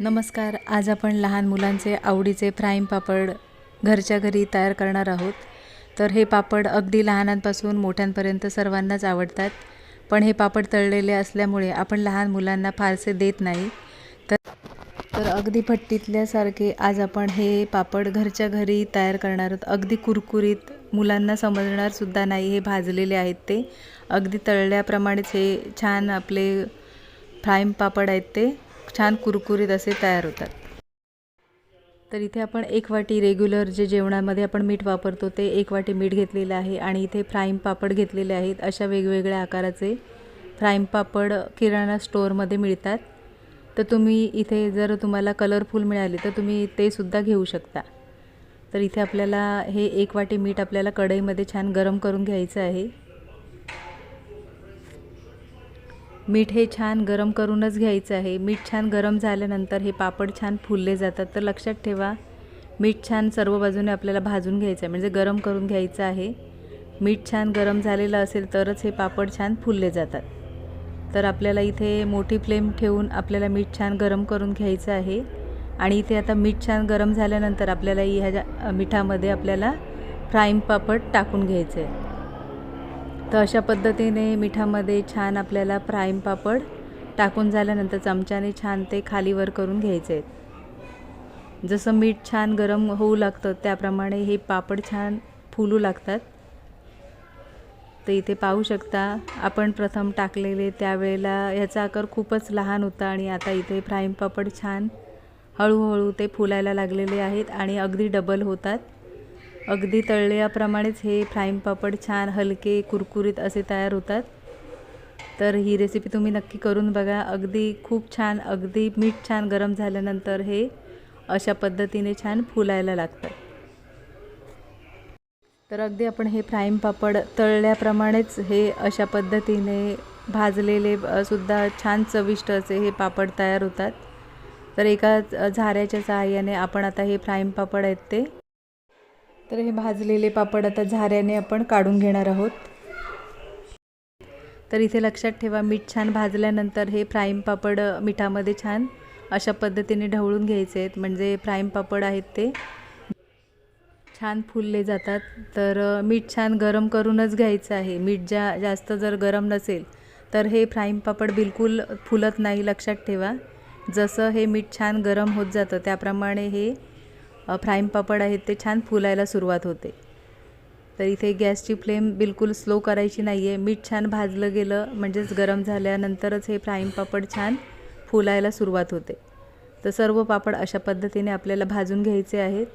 नमस्कार आज आपण लहान मुलांचे आवडीचे फ्राईम पापड घरच्या घरी तयार करणार आहोत. तर हे पापड अगदी लहानांपासून मोठ्यांपर्यंत सर्वांनाच आवडतात. पण हे पापड तळलेले असल्यामुळे आपण लहान मुलांना फारसे देत नाही. तर तर अगदी भट्टीतल्यासारखे आज आपण हे पापड घरच्या घरी तयार करणार आहोत. अगदी कुरकुरीत मुलांना समजणारसुद्धा नाही हे भाजलेले आहेत ते. अगदी तळल्याप्रमाणेच हे छान आपले फ्राईम पापड आहेत ते. छान कुरकुरीत असे तयार होतात. तर इथे आपण एक वाटी रेग्युलर जे जेवणामध्ये आपण मीठ वापरतो ते एक वाटी मीठ घेतलेलं आहे आणि इथे फ्राईम पापड घेतलेले आहेत. अशा वेगवेगळ्या आकाराचे फ्राईम पापड किराणा स्टोअरमध्ये मिळतात. तर तुम्ही इथे जर तुम्हाला कलरफुल मिळाले तर तुम्ही ते सुद्धा घेऊ शकता. तर इथे आपल्याला हे एक वाटी मीठ आपल्याला कढईमध्ये छान गरम करून घ्यायचं आहे. मीठ हे छान गरम करूनच घ्यायचं आहे. मीठ छान गरम झाल्यानंतर हे पापड छान फुलले जातात. तर लक्षात ठेवा मीठ छान सर्व बाजूने आपल्याला भाजून घ्यायचं आहे. म्हणजे गरम करून घ्यायचं आहे. मीठ छान गरम झालेलं असेल तरच हे पापड छान फुलले जातात. तर आपल्याला इथे मोठी फ्लेम ठेवून आपल्याला मीठ छान गरम करून घ्यायचं आहे. आणि इथे आता मीठ छान गरम झाल्यानंतर आपल्याला ह्या ज्या मिठामध्ये आपल्याला फ्राईंग पापड टाकून घ्यायचं आहे. तर अशा पद्धतीने मिठामध्ये छान आपल्याला प्राईम पापड टाकून झाल्यानंतर चमच्याने छान ते खालीवर करून घ्यायचे. आहेत जसं मीठ छान गरम होऊ लागतं त्याप्रमाणे हे पापड छान फुलू लागतात. तर इथे पाहू शकता आपण प्रथम टाकलेले त्यावेळेला ह्याचा आकार खूपच लहान होता आणि आता इथे फ्राईम पापड छान हळूहळू ते फुलायला लागलेले आहेत आणि अगदी डबल होतात. अगदी तळल्याप्रमाणेच हे फ्राईंग पापड छान हलके कुरकुरीत असे तयार होतात. तर ही रेसिपी तुम्ही नक्की करून बघा. अगदी खूप छान अगदी मीठ छान गरम झाल्यानंतर हे अशा पद्धतीने छान फुलायला लागतात तर अगदी आपण हे फ्राईंग पापड तळल्याप्रमाणेच हे अशा पद्धतीने भाजलेले सुद्धा छान चविष्ट असे हे पापड तयार होतात. तर एका झाऱ्याच्या सहाय्याने आपण आता हे फ्राईंग पापड आहेत ते तर हे भाजलेले पापड आता झाऱ्याने आपण काढून घेणार आहोत. तर इथे लक्षात ठेवा मीठ छान भाजल्यानंतर हे फ्राईम पापड मिठामध्ये छान अशा पद्धतीने ढवळून घ्यायचे आहेत. म्हणजे फ्राईम पापड आहेत ते. छान फुलले जातात. तर मीठ छान गरम करूनच घ्यायचं आहे. मीठ ज्या जास्त जर गरम नसेल तर हे फ्राईम पापड बिलकुल फुलत नाही लक्षात ठेवा. जसं हे मीठ छान गरम होत जातं त्याप्रमाणे हे फ्राईंग पापड आहेत ते छान फुलायला सुरुवात होते. तर इथे गॅसची फ्लेम बिलकुल स्लो करायची नाही आहे मीठ छान भाजलं गेलं म्हणजेच गरम झाल्यानंतरच हे फ्राईंग पापड छान फुलायला सुरुवात होते. तर सर्व पापड अशा पद्धतीने आपल्याला भाजून घ्यायचे आहेत.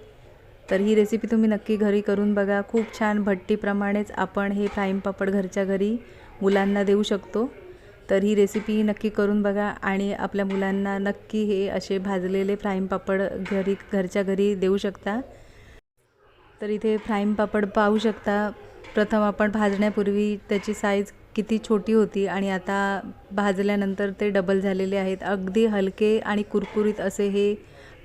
तर ही रेसिपी तुम्ही नक्की घरी करून बघा. खूप छान भट्टीप्रमाणेच आपण हे फ्राईंग पापड घरच्या घरी मुलांना देऊ शकतो. तर ही रेसिपी नक्की करून बघा आणि आपल्या मुलांना नक्की हे असे भाजलेले फ्राईम पापड घरी घरच्या घरी देऊ शकता. तर इथे फ्राईम पापड पाहू शकता. प्रथम आपण भाजण्यापूर्वी त्याची साईज किती छोटी होती आणि आता भाजल्यानंतर ते डबल झालेले आहेत. अगदी हलके आणि कुरकुरीत असे हे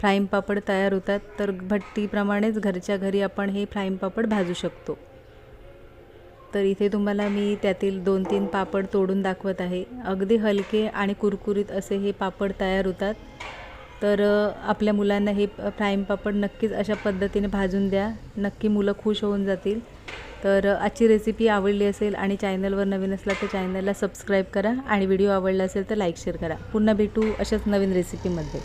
फ्राईम पापड तयार होतात. तर भट्टीप्रमाणेच घरच्या घरी आपण हे फ्राईम पापड भाजू शकतो. तर इथे तुम्हाला मी त्यातील दोन तीन पापड तोडून दाखवत आहे. अगदी हलके आणि कुरकुरीत असे हे पापड तयार होतात. तर आपल्या मुलांना हे फ्राईम पापड नक्कीच अशा पद्धतीने भाजून द्या. नक्की मुलं खुश होऊन जातील. तर आजची रेसिपी आवडली असेल आणि चॅनलवर नवीन असला तर चॅनलला सबस्क्राईब करा आणि व्हिडिओ आवडला असेल तर लाईक शेअर करा. पुन्हा भेटू अशाच नवीन रेसिपीमध्ये